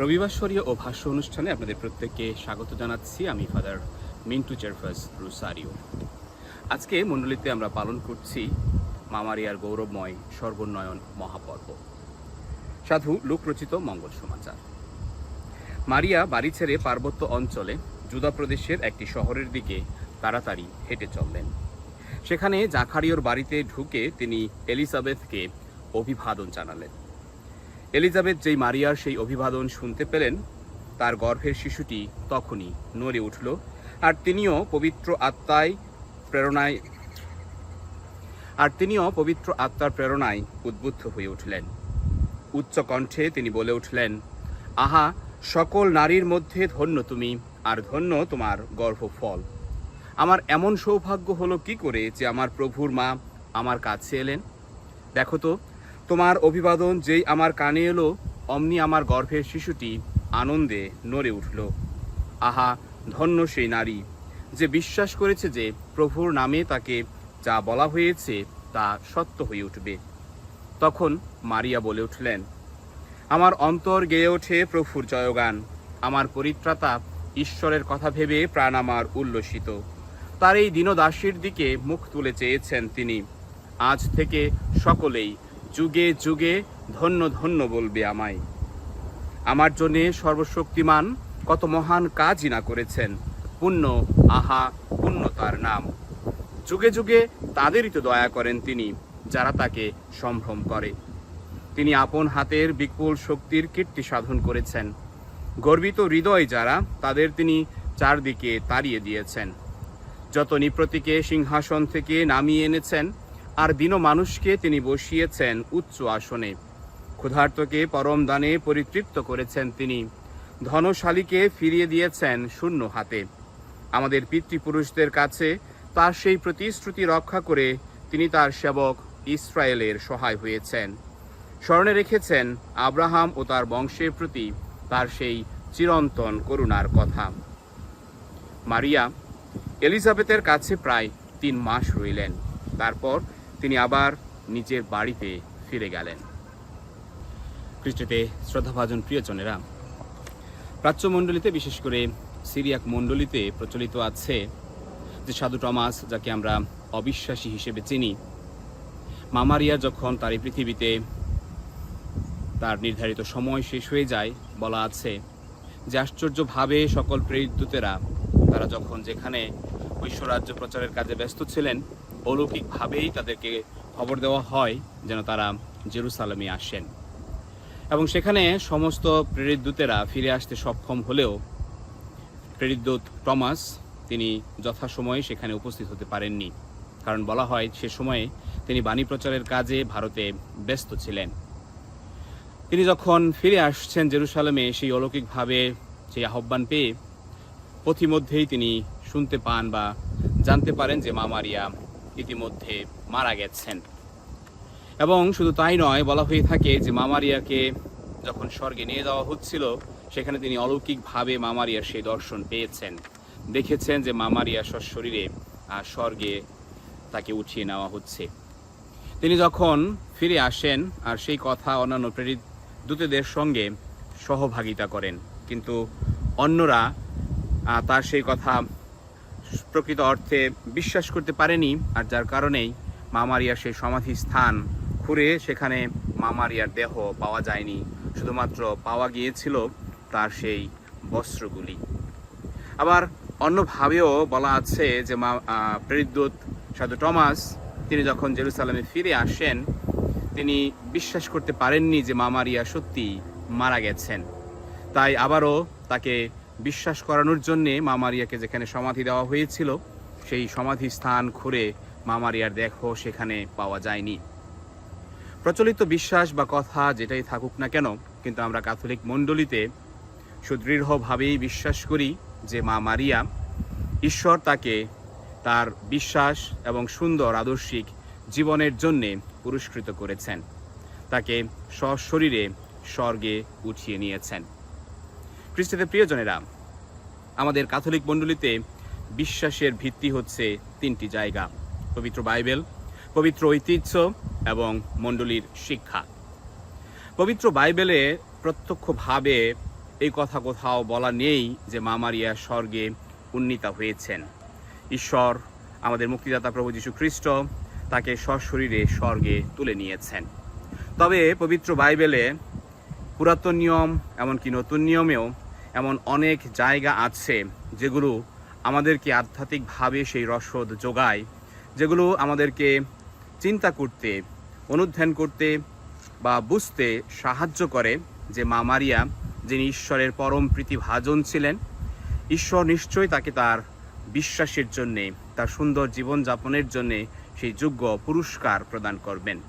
রবিবাসরীয় ও ভাষ্য অনুষ্ঠানে আপনাদের প্রত্যেককে স্বাগত জানাচ্ছি। আমি ফাদার মিন্টু চেরফাস রুসারিও। আজকে মণ্ডলীতে আমরা পালন করছি মামারিয়ার গৌরবময় সর্বোন্নয়ন মহাপর্ব। সাধু লোকরচিত মঙ্গল সমাচার। মারিয়া বাড়ি ছেড়ে পার্বত্য অঞ্চলে জুদা প্রদেশের একটি শহরের দিকে তাড়াতাড়ি হেঁটে চললেন। সেখানে জাখারিওর বাড়িতে ঢুকে তিনি এলিজাবেথকে অভিবাদন জানালেন। এলিজাবেথ যেই মারিয়ার সেই অভিবাদন শুনতে পেলেন, তার গর্ভের শিশুটি তখনই নড়ে উঠল আর তিনিও পবিত্র আত্মায় প্রেরণায় আর তিনিও পবিত্র আত্মার প্রেরণায় উদ্বুদ্ধ হয়ে উঠলেন। উচ্চ কণ্ঠে তিনি বলে উঠলেন, আহা, সকল নারীর মধ্যে ধন্য তুমি, আর ধন্য তোমার গর্ভফল। আমার এমন সৌভাগ্য হলো কি করে যে আমার প্রভুর মা আমার কাছে এলেন? দেখো তো তোমার অভিবাদন যেই আমার কানে এলো, অমনি আমার গর্ভের শিশুটি আনন্দে নড়ে উঠল। আহা, ধন্য সেই নারী, যে বিশ্বাস করেছে যে প্রভুর নামে তাকে যা বলা হয়েছে তা সত্য হয়ে উঠবে। তখন মারিয়া বলে উঠলেন, আমার অন্তর গেয়ে ওঠে প্রভুর জয়গান। আমার পরিত্রাতা ঈশ্বরের কথা ভেবে প্রাণ আমার উল্লসিত। তার এই দীনদাসীর দিকে মুখ তুলে চেয়েছেন তিনি। আজ থেকে সকলেই যুগে যুগে ধন্য ধন্য বলবে আমায়। আমার জন্যে সর্বশক্তিমান কত মহান কাজই না করেছেন। পুণ্য, আহা পুণ্য তার নাম। যুগে যুগে তাদেরই তো দয়া করেন তিনি, যারা তাকে সম্ভ্রম করে। তিনি আপন হাতের বিপুল শক্তির কীর্তি সাধন করেছেন। গর্বিত হৃদয় যারা, তাদের তিনি চারদিকে তাড়িয়ে দিয়েছেন। যত নিপ্রতিকে সিংহাসন থেকে নামিয়ে এনেছেন আর দীন মানুষকে তিনি বসিয়েছেন উচ্চ আসনে। ক্ষুধার্তকে পরম দানে পরিতৃপ্ত করেছেন তিনি। ধনশালীকে ফিরিয়ে দিয়েছেন শূন্য হাতে। আমাদের পিতৃপুরুষদের কাছে তার সেই প্রতিশ্রুতি রক্ষা করে তিনি তার সেবক ইসরায়েলের সহায় হয়েছেন। স্মরণে রেখেছেন আব্রাহাম ও তার বংশের প্রতি তার সেই চিরন্তন করুণার কথা। মারিয়া, এলিজাবেথের কাছে প্রায় তিন মাস রইলেন। তারপর তিনি আবার নিজের বাড়িতে ফিরে গেলেন। খ্রিস্টতে শ্রদ্ধাভাজন প্রিয়জনেরা প্রাচ্য মণ্ডলীতে বিশেষ করে সিরিয়াক মণ্ডলীতে প্রচলিত আছে যে সাধু টমাস, যাকে আমরা অবিশ্বাসী হিসেবে চিনি, মামারিয়া যখন তার এই পৃথিবীতে তার নির্ধারিত সময় শেষ হয়ে যায়, বলা আছে যে আশ্চর্যভাবে সকল প্রেরিতরা তারা যখন যেখানে ঐশ্বরাজ্য প্রচারের কাজে ব্যস্ত ছিলেন অলৌকিকভাবেই তাদেরকে খবর দেওয়া হয় যেন তারা জেরুসালামে আসেন। এবং সেখানে সমস্ত প্রেরিত দূতেরা ফিরে আসতে সক্ষম হলেও প্রেরিত দূত টমাস তিনি যথাসময়ে সেখানে উপস্থিত হতে পারেননি। কারণ বলা হয় সে সময়ে তিনি বাণী প্রচারের কাজে ভারতে ব্যস্ত ছিলেন। তিনি যখন ফিরে আসছেন জেরুসালামে সেই অলৌকিকভাবে সেই আহ্বান পেয়ে পথিমধ্যেই তিনি শুনতে পান বা জানতে পারেন যে মা মারিয়া ইতিমধ্যে মারা গেছেন। এবং শুধু তাই নয়, বলা হয়ে থাকে যে মামারিয়াকে যখন স্বর্গে নিয়ে যাওয়া হচ্ছিল, সেখানে তিনি অলৌকিকভাবে মামারিয়ার সেই দর্শন পেয়েছেন। দেখেছেন যে মামারিয়া সশরীরে স্বর্গে তাকে উঠিয়ে নেওয়া হচ্ছে। তিনি যখন ফিরে আসেন, আর সেই কথা অন্যান্য প্রেরিত দূতেদের সঙ্গে সহভাগিতা করেন, কিন্তু অন্যরা তার সেই কথা প্রকৃত অর্থে বিশ্বাস করতে পারেনি আর যার কারণেই মামারিয়ার সেই সমাধি স্থান ঘুরে সেখানে মামারিয়ার দেহ পাওয়া যায়নি। শুধুমাত্র পাওয়া গিয়েছিল তার সেই বস্ত্রগুলি। আবার অন্যভাবেও বলা আছে যে মা আহ, প্রেরিতদূত সাধু টমাস তিনি যখন জেরুসালামে ফিরে আসেন তিনি বিশ্বাস করতে পারেননি যে মামারিয়া সত্যি মারা গেছেন। তাই আবারও তাকে বিশ্বাস করানোর জন্যে মামারিয়াকে যেখানে সমাধি দেওয়া হয়েছিল, সেই সমাধি স্থান ঘুরে মামারিয়ার দেহ সেখানে পাওয়া যায়নি। প্রচলিত বিশ্বাস বা কথা যেটাই থাকুক না কেন, কিন্তু আমরা ক্যাথলিক মণ্ডলীতে সুদৃঢ়ভাবেই বিশ্বাস করি যে মা মারিয়া ঈশ্বর তাকে তার বিশ্বাস এবং সুন্দর আদর্শিক জীবনের জন্যে পুরস্কৃত করেছেন। তাকে সশরীরে স্বর্গে উঠিয়ে নিয়েছেন। খ্রিস্টদের প্রিয়জনেরা, আমাদের ক্যাথলিক মণ্ডলীতে বিশ্বাসের ভিত্তি হচ্ছে তিনটি জায়গা, পবিত্র বাইবেল, পবিত্র ঐতিহ্য এবং মণ্ডলীর শিক্ষা। পবিত্র বাইবেলে প্রত্যক্ষভাবে এই কথা কোথাও বলা নেই যে মা মারিয়া স্বর্গে উন্নীতা হয়েছেন। ঈশ্বর, আমাদের মুক্তিদাতা প্রভু যীশু খ্রিস্ট, তাকে সশরীরে স্বর্গে তুলে নিয়েছেন। তবে পবিত্র বাইবেলে পুরাতন নিয়ম, এমনকি নতুন নিয়মেও এমন অনেক জায়গা আছে যেগুলো আমাদেরকে আধ্যাত্মিকভাবে সেই রসদ যোগায়, যেগুলো আমাদেরকে চিন্তা করতে, অনুধ্যান করতে বা বুঝতে সাহায্য করে যে মা মারিয়া যিনি ঈশ্বরের পরম প্রীতিভাজন ছিলেন, ঈশ্বর নিশ্চয়ই তাকে তার বিশ্বাসের জন্যে, তার সুন্দর জীবনযাপনের জন্যে সেই যোগ্য পুরস্কার প্রদান করবেন।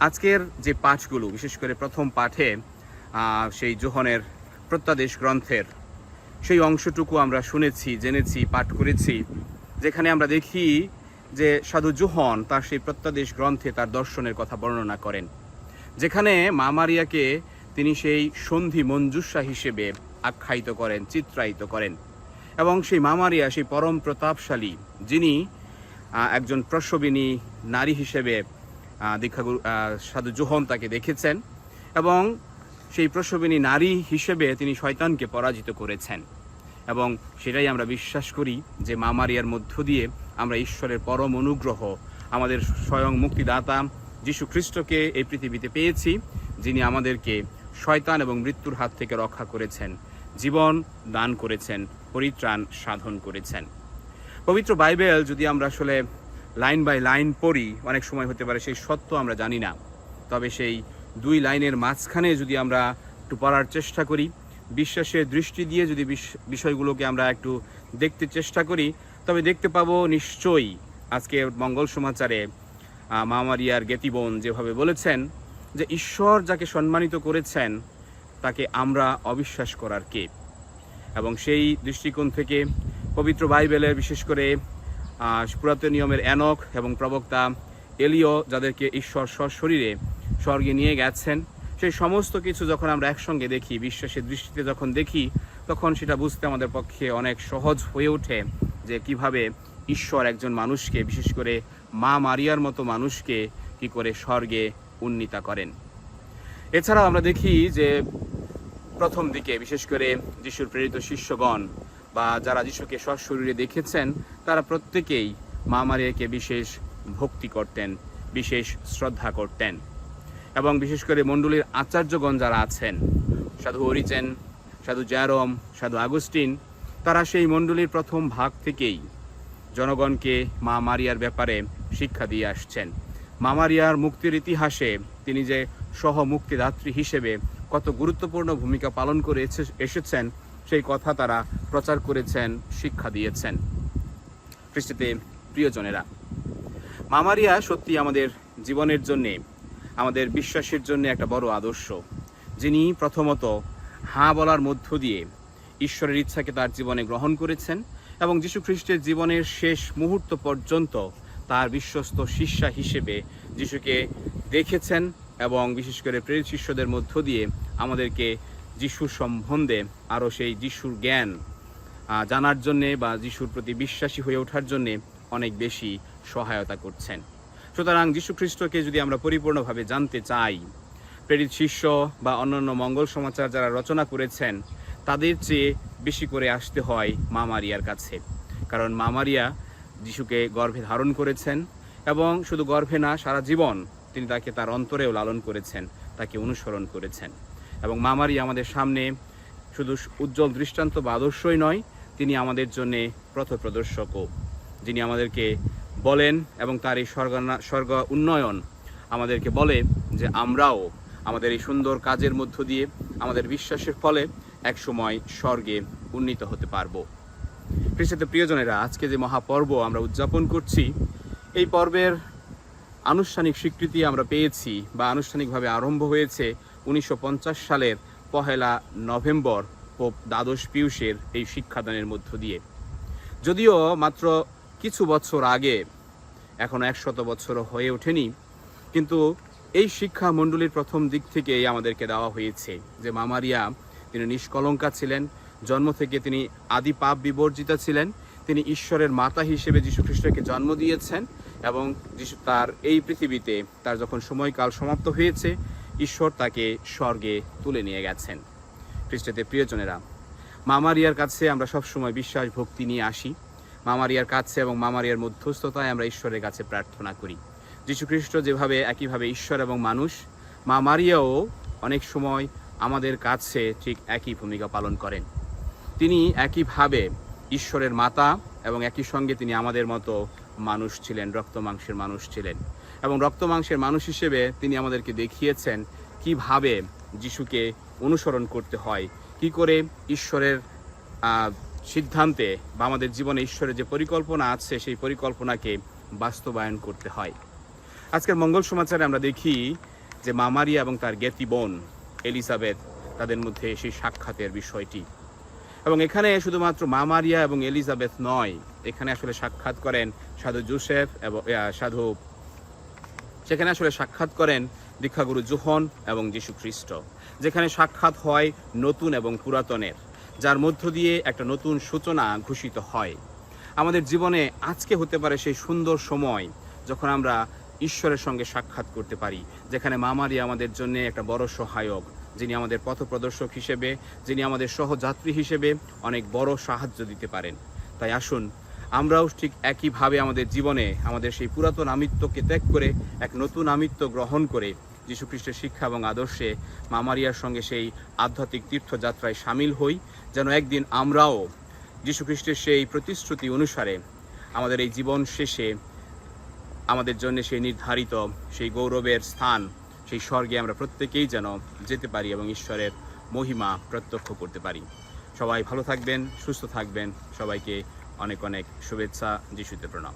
আজকের যে পাঠগুলো, বিশেষ করে প্রথম পাঠে সেই জোহনের প্রত্যাদেশ গ্রন্থের সেই অংশটুকু আমরা শুনেছি, জেনেছি, পাঠ করেছি, যেখানে আমরা দেখি যে সাধু জোহন তার সেই প্রত্যাদেশ গ্রন্থে তার দর্শনের কথা বর্ণনা করেন, যেখানে মা মারিয়াকে তিনি সেই সন্ধি মঞ্জুসা হিসেবে আখ্যায়িত করেন, চিত্রায়িত করেন এবং সেই মা মারিয়া সেই পরম প্রতাপশালী যিনি একজন প্রসবিনী নারী হিসেবে দীক্ষাগুরু সাধু জোহন তাকে দেখেছেন এবং সেই প্রসবিনী নারী হিসেবে তিনি শয়তানকে পরাজিত করেছেন। এবং সেটাই আমরা বিশ্বাস করি যে মামারিয়ার মধ্য দিয়ে আমরা ঈশ্বরের পরম অনুগ্রহ, আমাদের স্বয়ং মুক্তিদাতা যীশু খ্রিস্টকে এই পৃথিবীতে পেয়েছি, যিনি আমাদেরকে শয়তান এবং মৃত্যুর হাত থেকে রক্ষা করেছেন, জীবন দান করেছেন, পরিত্রাণ সাধন করেছেন। পবিত্র বাইবেল যদি আমরা আসলে লাইন বাই লাইন পড়ি, অনেক সময় হতে পারে সেই সত্য আমরা জানি না, তবে সেই দুই লাইনের মাঝখানে যদি আমরা একটু পড়ার চেষ্টা করি বিশ্বাসের দৃষ্টি দিয়ে যদি বিষ- বিষয়গুলোকে আমরা একটু দেখতে চেষ্টা করি তবে দেখতে পাবো নিশ্চয়ই আজকে মঙ্গল সমাচারে আহ, মা মারিয়ার জ্ঞাতিবোন যেভাবে বলেছেন যে ঈশ্বর যাকে সম্মানিত করেছেন তাকে আমরা অবিশ্বাস করার কে? এবং সেই দৃষ্টিকোণ থেকে পবিত্র বাইবেলের বিশেষ করে পুরাতন নিয়মের অ্যানক এবং প্রবক্তা এলিও যাদেরকে ঈশ্বর সশরীরে স্বর্গে নিয়ে গেছেন। সেই সমস্ত কিছু যখন আমরা একসঙ্গে দেখি, বিশ্বাসের দৃষ্টিতে যখন দেখি, তখন সেটা বুঝতে আমাদের পক্ষে অনেক সহজ হয়ে ওঠে যে কীভাবে ঈশ্বর একজন মানুষকে, বিশেষ করে মা মারিয়ার মতো মানুষকে কি করে স্বর্গে উন্নীতা করেন। এছাড়াও আমরা দেখি যে প্রথম দিকে, বিশেষ করে যিশুর প্রেরিত শিষ্যগণ বা যারা যিশুকে সশরীরে দেখেছেন, তারা প্রত্যেকেই মা মারিয়াকে বিশেষ ভক্তি করতেন, বিশেষ শ্রদ্ধা করতেন। এবং বিশেষ করে মণ্ডলীর আচার্যগণ যারা আছেন, সাধু অরিচেন সাধু জ্যারম, সাধু আগস্টিন, তারা সেই মণ্ডলীর প্রথম ভাগ থেকেই জনগণকে মা মারিয়ার ব্যাপারে শিক্ষা দিয়ে আসছেন। মা মারিয়ার মুক্তির ইতিহাসে তিনি যে সহ মুক্তিদাত্রী হিসেবে কত গুরুত্বপূর্ণ ভূমিকা পালন করে এসে- এসেছেন, সেই কথা তারা প্রচার করেছেন, শিক্ষা দিয়েছেন। খ্রিস্টিতে প্রিয়জনেরা মামারিয়া সত্যি আমাদের জীবনের জন্যে আমাদের বিশ্বাসের জন্য একটা বড় আদর্শ, যিনি প্রথমত হাঁ বলার মধ্য দিয়ে ঈশ্বরের ইচ্ছাকে তার জীবনে গ্রহণ করেছেন এবং যীশু খ্রিস্টের জীবনের শেষ মুহূর্ত পর্যন্ত তার বিশ্বস্ত শিষ্যা হিসেবে যিশুকে দেখেছেন এবং বিশেষ করে প্রেরিত শিষ্যদের মধ্য দিয়ে আমাদেরকে যিশুর সম্বন্ধে আরও সেই যিশুর জ্ঞান জানার জন্যে বা যিশুর প্রতি বিশ্বাসী হয়ে ওঠার জন্যে অনেক বেশি সহায়তা করছেন। সুতরাং যীশু খ্রিস্টকে যদি আমরা পরিপূর্ণভাবে জানতে চাই, প্রেরিত শিষ্য বা অন্যান্য মঙ্গল সমাচার যারা রচনা করেছেন, তাদের চেয়ে বেশি করে আসতে হয় মা মারিয়ার কাছে। কারণ মা মারিয়া যিশুকে গর্ভে ধারণ করেছেন এবং শুধু গর্ভে না, সারা জীবন তিনি তাকে তার অন্তরেও লালন করেছেন, তাকে অনুসরণ করেছেন। এবং মা মারিয়া আমাদের সামনে শুধু উজ্জ্বল দৃষ্টান্ত বা আদর্শই নয়, তিনি আমাদের জন্য পথপ্রদর্শকও। যিনি আমাদেরকে বলেন এবং তার এই স্বর্গ স্বর্গ উন্নয়ন আমাদেরকে বলে যে আমরাও আমাদের এই সুন্দর কাজের মধ্য দিয়ে আমাদের বিশ্বাসের ফলে একসময় স্বর্গে উন্নীত হতে পারব। খ্রিস্টাতে প্রিয়জনেরা, আজকে যে মহাপর্ব আমরা উদযাপন করছি, এই পর্বের আনুষ্ঠানিক স্বীকৃতি আমরা পেয়েছি বা আনুষ্ঠানিকভাবে আরম্ভ হয়েছে উনিশশো পঞ্চাশ সালের পহেলা নভেম্বর পোপ দ্বাদশ পিয়ুষের এই শিক্ষাদানের মধ্য দিয়ে। যদিও মাত্র কিছু বছর আগে, এখনও একশত বছরও হয়ে ওঠেনি, কিন্তু এই শিক্ষা মণ্ডলীর প্রথম দিক থেকেই আমাদেরকে দেওয়া হয়েছে যে মামারিয়া তিনি নিষ্কলঙ্কা ছিলেন, জন্ম থেকে তিনি আদি পাপ বিবর্জিতা ছিলেন, তিনি ঈশ্বরের মাতা হিসেবে যীশু খ্রিস্টকে জন্ম দিয়েছেন এবং যিশু তার এই পৃথিবীতে তার যখন সময়কাল সমাপ্ত হয়েছে, ঈশ্বর তাকে স্বর্গে তুলে নিয়ে গেছেন। খ্রিস্টতে প্রিয়জনেরা মামারিয়ার কাছে আমরা সবসময় বিশ্বাস ভক্তি নিয়ে আসি। মামারিয়ার কাছে এবং মামারিয়ার মধ্যস্থতায় আমরা ঈশ্বরের কাছে প্রার্থনা করি। যীশু খ্রিস্ট যেভাবে একইভাবে ঈশ্বর এবং মানুষ মা মারিয়াও অনেক সময় আমাদের কাছে ঠিক একই ভূমিকা পালন করেন। তিনি একইভাবে ঈশ্বরের মাতা এবং একই সঙ্গে তিনি আমাদের মতো মানুষ ছিলেন, রক্ত মাংসের মানুষ ছিলেন এবং রক্ত মাংসের মানুষ হিসেবে তিনি আমাদেরকে দেখিয়েছেন কীভাবে যিশুকে অনুসরণ করতে হয়, কি করে ঈশ্বরের সিদ্ধান্তে বা আমাদের জীবনে ঈশ্বরের যে পরিকল্পনা আছে, সেই পরিকল্পনাকে বাস্তবায়ন করতে হয়। আজকের মঙ্গল সমাচারে আমরা দেখি যে মামারিয়া এবং তার জ্ঞাতি বোন এলিজাবেথ তাদের মধ্যে সেই সাক্ষাতের বিষয়টি। এবং এখানে শুধুমাত্র মামারিয়া এবং এলিজাবেথ নয়, এখানে আসলে সাক্ষাৎ করেন সাধু জোসেফ এবং সাধু, সেখানে আসলে সাক্ষাৎ করেন দীক্ষাগুরু জোহন এবং যীশু খ্রিস্ট, যেখানে সাক্ষাৎ হয় নতুন এবং পুরাতনের। যার মধ্য দিয়ে একটা নতুন সূচনা ঘোষিত হয়। আমাদের জীবনে আজকে হতে পারে সেই সুন্দর সময় যখন আমরা ঈশ্বরের সঙ্গে সাক্ষাৎ করতে পারি, যেখানে মামারি আমাদের জন্য একটা বড় সহায়ক, যিনি আমাদের পথপ্রদর্শক হিসেবে, যিনি আমাদের সহযাত্রী হিসেবে অনেক বড় সাহায্য দিতে পারেন। তাই আসুন, আমরাও ঠিক একইভাবে আমাদের জীবনে আমাদের সেই পুরাতন আমিত্বকে ত্যাগ করে, এক নতুন আমিত্ব গ্রহণ করে যীশুখ্রিস্টের শিক্ষা এবং আদর্শে মামারিয়ার সঙ্গে সেই আধ্যাত্মিক তীর্থযাত্রায় সামিল হই, যেন একদিন আমরাও যীশুখ্রিস্টের সেই প্রতিশ্রুতি অনুসারে আমাদের এই জীবন শেষে আমাদের জন্য সেই নির্ধারিত, সেই গৌরবের স্থান, সেই স্বর্গে আমরা প্রত্যেকেই যেন যেতে পারি এবং ঈশ্বরের মহিমা প্রত্যক্ষ করতে পারি। সবাই ভালো থাকবেন, সুস্থ থাকবেন। সবাইকে অনেক অনেক শুভেচ্ছা যিশুতে প্রণাম।